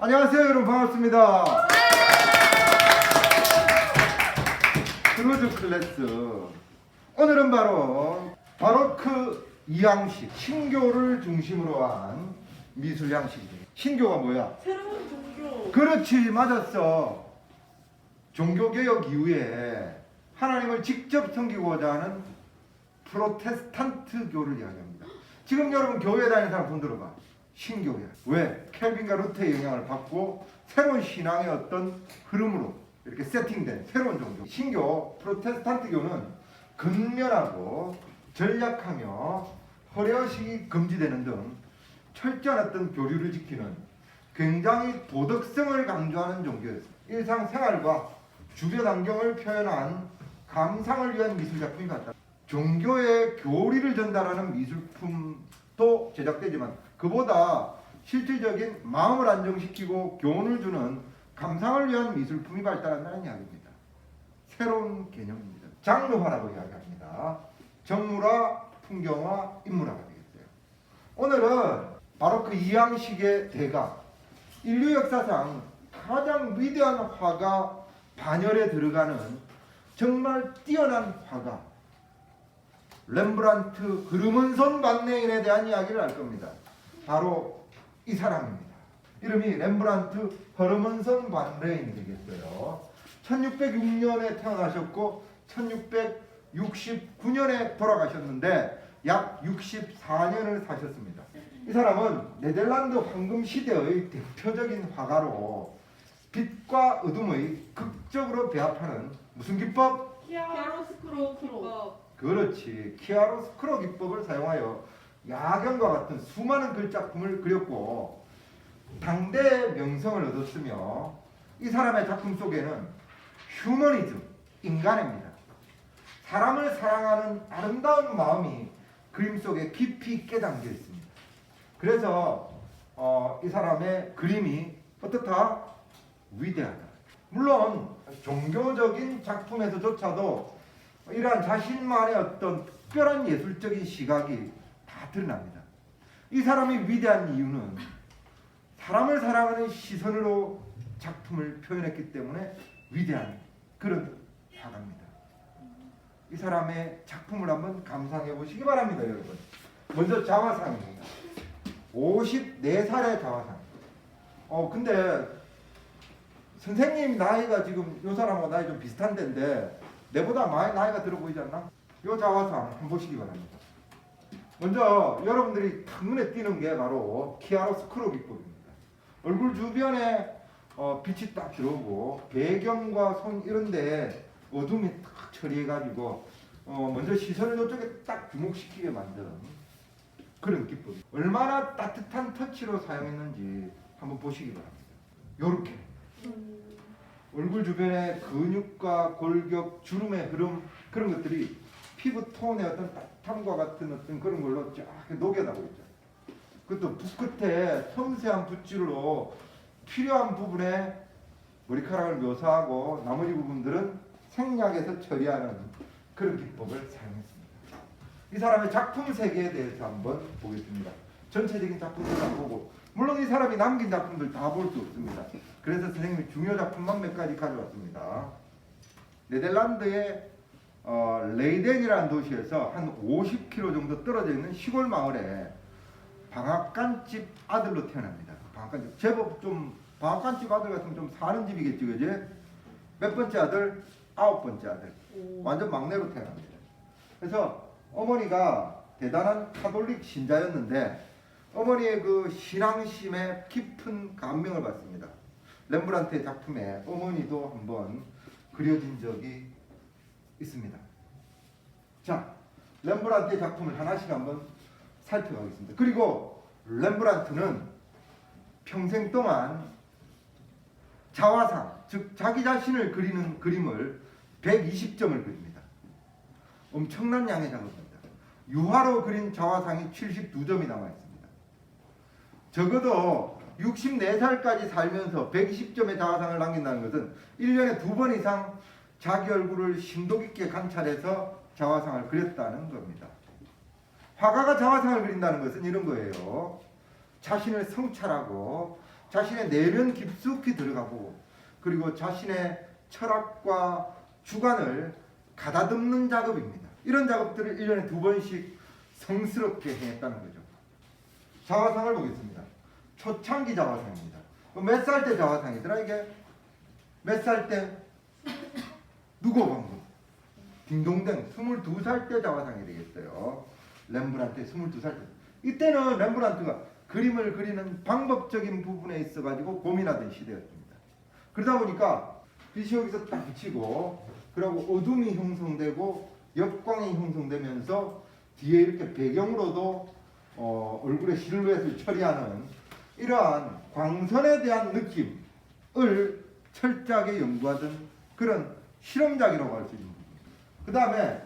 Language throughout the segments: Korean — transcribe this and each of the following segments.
안녕하세요 여러분. 반갑습니다. 크루즈 클래스. 오늘은 바로 바로크 이양식 신교를 중심으로 한 미술 양식이죠 신교가 뭐야? 새로운 종교. 그렇지 맞았어. 종교개혁 이후에 하나님을 직접 섬기고자 하는 프로테스탄트교를 이야기합니다. 지금 여러분 교회 다니는 사람 손 들어봐 신교야 왜? 켈빈과 루테의 영향을 받고 새로운 신앙의 어떤 흐름으로 이렇게 세팅된 새로운 종교 신교 프로테스탄트교는 근면하고 전략하며 허례허식이 금지되는 등 철저한 어떤 교류를 지키는 굉장히 도덕성을 강조하는 종교였습니다. 일상생활과 주변 환경을 표현한 감상을 위한 미술 작품이 맞다. 종교의 교리를 전달하는 미술품도 제작되지만 그보다 실질적인 마음을 안정시키고 교훈을 주는 감상을 위한 미술품이 발달한다는 이야기입니다. 새로운 개념입니다. 장르화라고 이야기합니다. 정물화, 풍경화, 인물화가 되겠어요. 오늘은 바로 그 이양식의 대가 인류 역사상 가장 위대한 화가 반열에 들어가는 정말 뛰어난 화가 렘브란트 흐르문선 반내인에 대한 이야기를 할 겁니다. 바로 이 사람입니다. 이름이 렘브란트 허르먼선 반레인이 되겠어요. 1606년에 태어나셨고 1669년에 돌아가셨는데 약 64년을 사셨습니다. 이 사람은 네덜란드 황금 시대의 대표적인 화가로 빛과 어둠의 극적으로 배합하는 무슨 기법? 키아로스크로 기법. 그렇지. 키아로스크로 기법을 사용하여 야경과 같은 수많은 글작품을 그렸고 당대의 명성을 얻었으며 이 사람의 작품 속에는 휴머니즘, 인간입니다. 사람을 사랑하는 아름다운 마음이 그림 속에 깊이 있게 담겨 있습니다. 그래서 어, 이 사람의 그림이 어떻다? 위대하다. 물론 종교적인 작품에서조차도 이러한 자신만의 어떤 특별한 예술적인 시각이 다 드러납니다. 이 사람이 위대한 이유는 사람을 사랑하는 시선으로 작품을 표현했기 때문에 위대한 그런 화가입니다. 이 사람의 작품을 한번 감상해 보시기 바랍니다, 여러분. 먼저 자화상입니다. 54살의 자화상. 어, 근데 선생님 나이가 지금 요 사람하고 나이 좀 비슷한 데인데 내보다 많이 나이가 들어 보이지 않나? 요 자화상 한번 보시기 바랍니다. 먼저 여러분들이 탁 눈에 띄는 게 바로 키아로스크로 기법입니다. 얼굴 주변에 어, 빛이 딱 들어오고 배경과 손 이런데 어둠이 딱 처리해가지고 어, 먼저 시선을 이쪽에 딱 주목시키게 만든 그런 기법. 얼마나 따뜻한 터치로 사용했는지 한번 보시기 바랍니다. 요렇게 얼굴 주변의 근육과 골격, 주름의 흐름 그런 것들이 피부 톤의 어떤 따뜻함과 같은 어떤 그런 걸로 쫙 녹여나고 있죠. 그것도 붓 끝에 섬세한 붓질로 필요한 부분에 머리카락을 묘사하고 나머지 부분들은 생략해서 처리하는 그런 기법을 사용했습니다. 이 사람의 작품 세계에 대해서 한번 보겠습니다. 전체적인 작품들 다 보고 물론 이 사람이 남긴 작품들 다 볼 수 없습니다. 그래서 선생님이 중요 작품만 몇 가지 가져왔습니다. 네덜란드의 어, 레이덴이라는 도시에서 한 50km 정도 떨어져 있는 시골 마을에 방앗간집 아들로 태어납니다. 방앗간집 제법 좀 방앗간집 아들 같으면 좀 사는 집이겠지, 그지? 몇 번째 아들? 아홉 번째 아들. 완전 막내로 태어납니다. 그래서 어머니가 대단한 카톨릭 신자였는데 어머니의 그 신앙심에 깊은 감명을 받습니다. 렘브란트의 작품에 어머니도 한번 그려진 적이 있습니다. 자, 렘브란트의 작품을 하나씩 한번 살펴가겠습니다. 그리고 렘브란트는 평생 동안 자화상, 즉 자기 자신을 그리는 그림을 120점을 그립니다. 엄청난 양의 작업입니다. 유화로 그린 자화상이 72점이 남아 있습니다. 적어도 64살까지 살면서 120점의 자화상을 남긴다는 것은 1년에 두 번 이상 자기 얼굴을 심도 깊게 관찰해서 자화상을 그렸다는 겁니다. 화가가 자화상을 그린다는 것은 이런 거예요. 자신을 성찰하고 자신의 내면 깊숙이 들어가고 그리고 자신의 철학과 주관을 가다듬는 작업입니다. 이런 작업들을 1년에 두 번씩 성스럽게 해냈다는 거죠. 자화상을 보겠습니다. 초창기 자화상입니다. 몇 살 때 자화상이더라 이게? 몇 살 때? 누구 방금? 딩동댕 22살 때 자화상이 되겠어요. 렘브란트 22살 때. 이때는 렘브란트가 그림을 그리는 방법적인 부분에 있어 가지고 고민하던 시대였습니다. 그러다 보니까 빛이 여기서 딱 비치고 그리고 어둠이 형성되고 역광이 형성되면서 뒤에 이렇게 배경으로도 어, 얼굴의 실루엣을 처리하는 이러한 광선에 대한 느낌을 철저하게 연구하던 그런 실험작이라고 할 수 있는. 그 다음에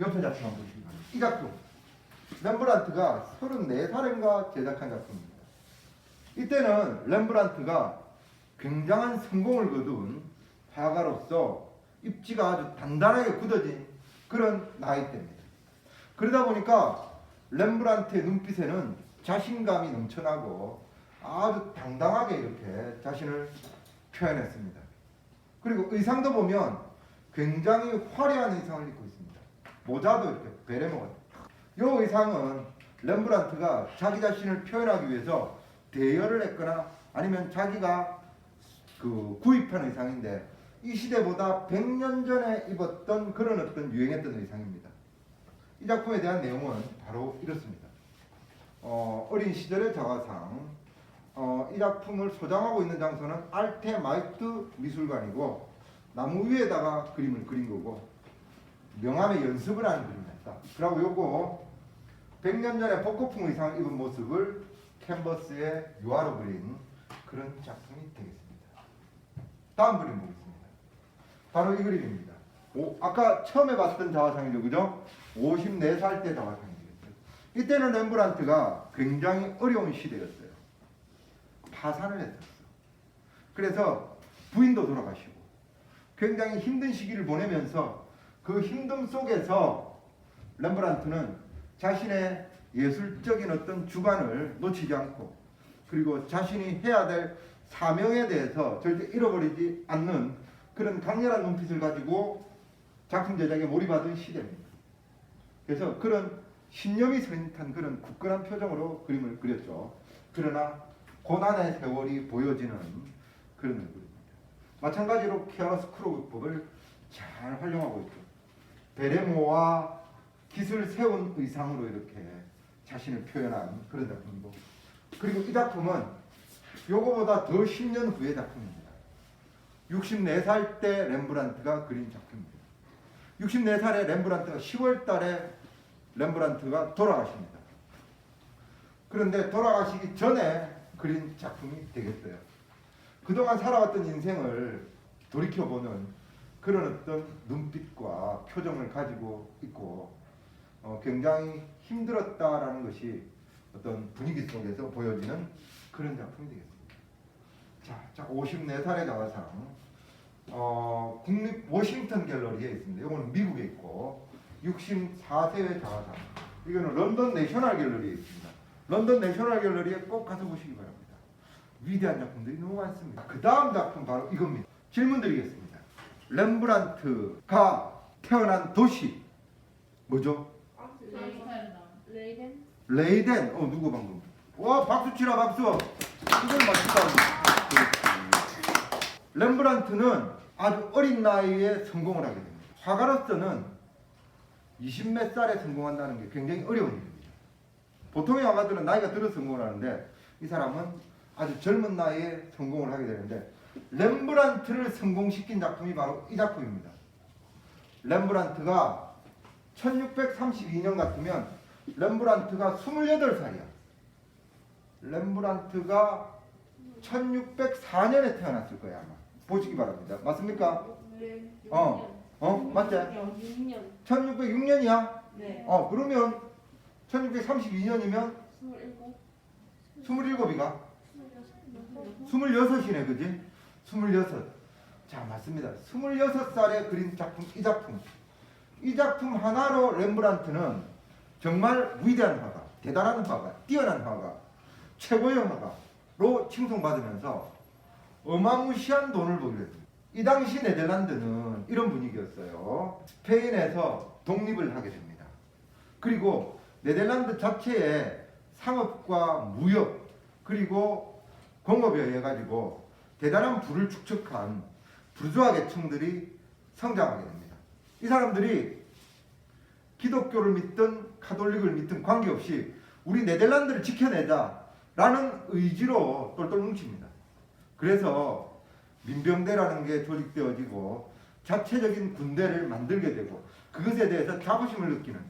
옆에 작품 한번 보시기 바랍니다. 이 작품 렘브란트가 34살인가 제작한 작품입니다. 이때는 렘브란트가 굉장한 성공을 거둔 화가로서 입지가 아주 단단하게 굳어진 그런 나이대입니다. 그러다 보니까 렘브란트의 눈빛에는 자신감이 넘쳐나고 아주 당당하게 이렇게 자신을 표현했습니다. 그리고 의상도 보면 굉장히 화려한 의상을 입고 있습니다. 모자도 이렇게 베레모가. 이 의상은 렘브란트가 자기 자신을 표현하기 위해서 대여를 했거나 아니면 자기가 그 구입한 의상인데 이 시대보다 100년 전에 입었던 그런 어떤 유행했던 의상입니다. 이 작품에 대한 내용은 바로 이렇습니다. 어, 어린 시절의 자화상. 어, 이 작품을 소장하고 있는 장소는 알테 마이트 미술관이고 나무 위에다가 그림을 그린 거고 명함에 연습을 하는 그림이었다. 그리고 요거 100년 전에 복고풍 의상을 입은 모습을 캔버스에 유화로 그린 그런 작품이 되겠습니다. 다음 그림 보겠습니다. 바로 이 그림입니다. 오, 아까 처음에 봤던 자화상이죠, 그죠? 54살 때 자화상이 되겠어요. 이때는 렘브란트가 굉장히 어려운 시대였어요. 파산을 했었어. 그래서 부인도 돌아가시고 굉장히 힘든 시기를 보내면서 그 힘듦 속에서 렘브란트는 자신의 예술적인 어떤 주관을 놓치지 않고 그리고 자신이 해야 될 사명에 대해서 절대 잃어버리지 않는 그런 강렬한 눈빛을 가지고 작품 제작에 몰입하던 시대입니다. 그래서 그런 신념이 서린탄 그런 굳건한 표정으로 그림을 그렸죠. 그러나 고난의 세월이 보여지는 그런 얼굴입니다. 마찬가지로 케어스 크로그법을 잘 활용하고 있죠. 베레모와 깃을 세운 의상으로 이렇게 자신을 표현한 그런 작품이고 그리고 이 작품은 요거보다 더 10년 후의 작품입니다. 64살 때 렘브란트가 그린 작품입니다. 64살에 렘브란트가 10월 달에 렘브란트가 돌아가십니다. 그런데 돌아가시기 전에 그린 작품이 되겠어요. 그동안 살아왔던 인생을 돌이켜보는 그런 어떤 눈빛과 표정을 가지고 있고 어, 굉장히 힘들었다라는 것이 어떤 분위기 속에서 보여지는 그런 작품이 되겠습니다. 자, 자 54살의 자화상 어, 국립 워싱턴 갤러리에 있습니다. 이거는 미국에 있고 64세의 자화상 이거는 런던 내셔널 갤러리에 있습니다. 런던 내셔널 갤러리에 꼭 가서 보시기 바랍니다. 위대한 작품들이 너무 많습니다. 그 다음 작품 바로 이겁니다. 질문 드리겠습니다. 렘브란트가 태어난 도시 뭐죠? 레이덴? 레이덴. 어 누구 방금? 와 박수 치라 박수. 이걸 맞췄다. 렘브란트는 아주 어린 나이에 성공을 하게 됩니다. 화가로서는 20몇 살에 성공한다는 게 굉장히 어려운. 보통의 화가들은 나이가 들어 성공을 하는데 이 사람은 아주 젊은 나이에 성공을 하게 되는데 렘브란트를 성공시킨 작품이 바로 이 작품입니다. 렘브란트가 1632년 같으면 렘브란트가 28살이야. 렘브란트가 1604년에 태어났을 거야 아마. 보시기 바랍니다. 맞습니까? 네. 어. 어? 맞지? 6년. 1606년이야. 네. 어 그러면 1632년이면 27. 27이가 26이네 그지? 26. 자 맞습니다. 26살에 그린 작품 이 작품. 이 작품 하나로 렘브란트는 정말 위대한 화가, 대단한 화가, 뛰어난 화가, 최고의 화가, 로 칭송받으면서 어마무시한 돈을 벌게 됐습니다. 이 당시 네덜란드는 이런 분위기였어요. 스페인에서 독립을 하게 됩니다. 그리고 네덜란드 자체에 상업과 무역 그리고 공업에 의해 가지고 대단한 부를 축적한 부르주아 계층들이 성장하게 됩니다. 이 사람들이 기독교를 믿든 카톨릭을 믿든 관계없이 우리 네덜란드를 지켜내자라는 의지로 똘똘 뭉칩니다. 그래서 민병대라는 게 조직되어지고 자체적인 군대를 만들게 되고 그것에 대해서 자부심을 느끼는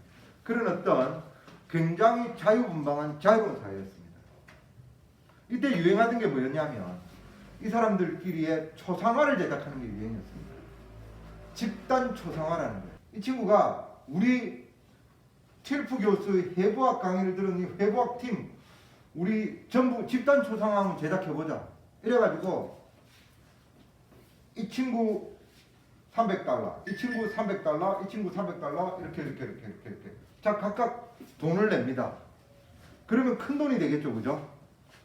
그런 어떤 굉장히 자유분방한 자유로운 사회였습니다. 이때 유행하던 게 뭐였냐면 이 사람들끼리의 초상화를 제작하는 게 유행이었습니다. 집단 초상화라는 거예요. 이 친구가 우리 틸프 교수의 해부학 강의를 들은 이 해부학 팀 우리 전부 집단 초상화 한번 제작해보자. 이래가지고 이 친구 300달러, 이 친구 300달러, 이 친구 300달러 이렇게 이렇게 이렇게 이렇게 이렇게 자 각각 돈을 냅니다. 그러면 큰 돈이 되겠죠, 그죠?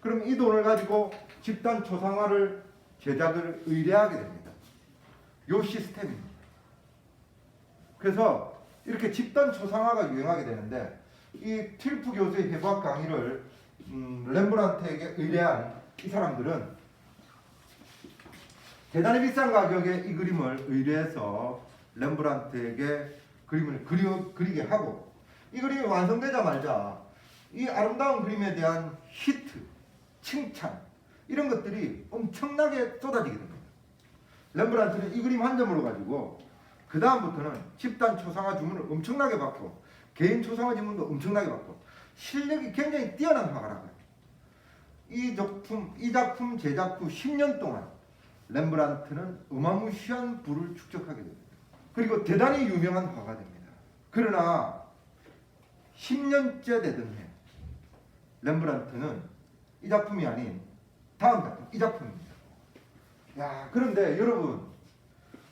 그럼 이 돈을 가지고 집단 초상화를 제작을 의뢰하게 됩니다. 요 시스템입니다. 그래서 이렇게 집단 초상화가 유행하게 되는데 이 틸프 교수의 해부학 강의를 음, 렘브란트에게 의뢰한 이 사람들은 대단히 비싼 가격에 이 그림을 의뢰해서 렘브란트에게 그림을 그리, 그리게 하고 이 그림이 완성되자마자 이 아름다운 그림에 대한 히트, 칭찬 이런 것들이 엄청나게 쏟아지게 됩니다. 렘브란트는 이 그림 한 점으로 가지고 그 다음부터는 집단 초상화 주문을 엄청나게 받고 개인 초상화 주문도 엄청나게 받고 실력이 굉장히 뛰어난 화가라고요. 이 작품, 이 작품 제작 후 10년 동안 렘브란트는 어마무시한 부를 축적하게 됩니다. 그리고 대단히 유명한 화가 됩니다. 그러나 10년째 되던 해 렘브란트는 이 작품이 아닌 다음 작품, 이 작품입니다. 야, 그런데 여러분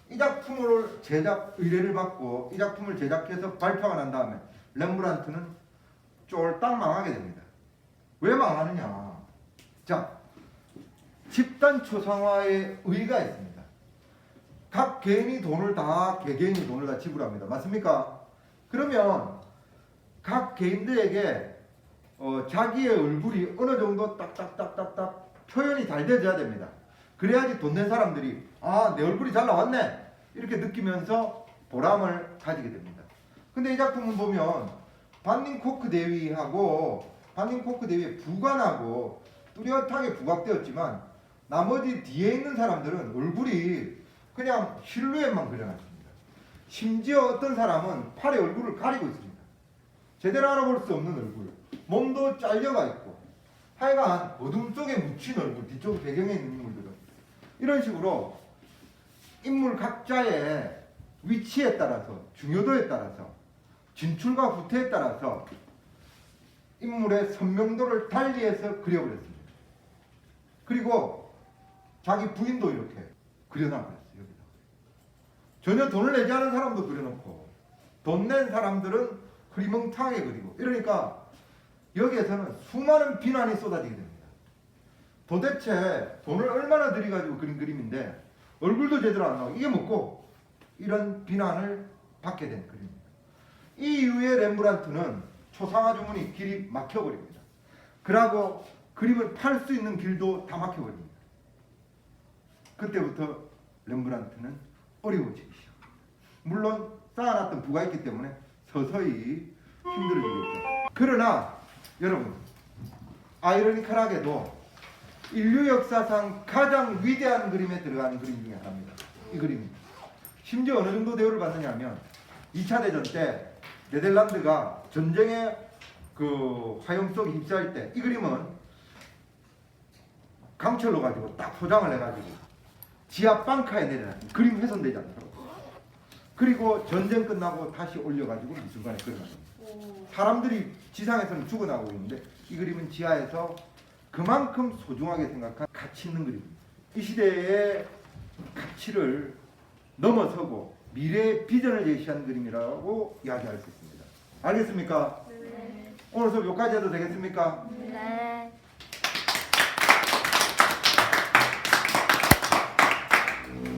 이 작품을 제작 의뢰를 받고 이 작품을 제작해서 발표가 난 다음에 렘브란트는 쫄딱 망하게 됩니다. 왜 망하느냐? 자, 집단 초상화의 의의가 있습니다. 각 개인이 돈을 다 개개인이 돈을 다 지불합니다. 맞습니까? 그러면 각 개인들에게 어, 자기의 얼굴이 어느 정도 딱딱딱딱딱 표현이 잘 되어야 됩니다. 그래야지 돈 낸 사람들이 아 내 얼굴이 잘 나왔네 이렇게 느끼면서 보람을 가지게 됩니다. 근데 이 작품은 보면 반닝 코크 대위하고 반닝 코크 대위에 부관하고 뚜렷하게 부각되었지만 나머지 뒤에 있는 사람들은 얼굴이 그냥 실루엣만 그려놨습니다. 심지어 어떤 사람은 팔에 얼굴을 가리고 있습니다. 제대로 알아볼 수 없는 얼굴, 몸도 잘려가 있고 하여간 어둠 속에 묻힌 얼굴, 뒤쪽 배경에 있는 인물들은 이런 식으로 인물 각자의 위치에 따라서 중요도에 따라서 진출과 후퇴에 따라서 인물의 선명도를 달리해서 그려버렸습니다. 그리고 자기 부인도 이렇게 그려놔버렸어요. 전혀 돈을 내지 않은 사람도 그려놓고 돈 낸 사람들은 흐리멍텅하게 그리고 이러니까 여기에서는 수많은 비난이 쏟아지게 됩니다. 도대체 돈을 얼마나 들여가지고 그린 그림인데 얼굴도 제대로 안 나오고 이게 뭐고 이런 비난을 받게 된 그림입니다. 이 이후에 렘브란트는 초상화 주문이 길이 막혀버립니다. 그러고 그림을 팔 수 있는 길도 다 막혀버립니다. 그때부터 렘브란트는 어려워지기 시작합니다. 물론 쌓아놨던 부가 있기 때문에 서서히 힘들어지겠죠. 그러나 여러분 아이러니컬하게도 인류 역사상 가장 위대한 그림에 들어가는 그림 중에 하나입니다. 이 그림입니다. 심지어 어느 정도 대우를 받느냐면 2차 대전 때 네덜란드가 전쟁의 그 속에 휩싸일 때이 그림은 강철로 가지고 딱 포장을 해가지고 지하 빵카에 내려놨습니다. 그림 훼손되지 않도록. 그리고 전쟁 끝나고 다시 올려가지고 미술관에 끌어놨습니다. 오. 사람들이 지상에서는 죽어나고 있는데 이 그림은 지하에서 그만큼 소중하게 생각한 가치 있는 그림입니다. 이 시대의 가치를 넘어서고 미래의 비전을 제시한 그림이라고 이야기할 수 있습니다. 알겠습니까? 네. 오늘 수업 여기까지 해도 되겠습니까? 네.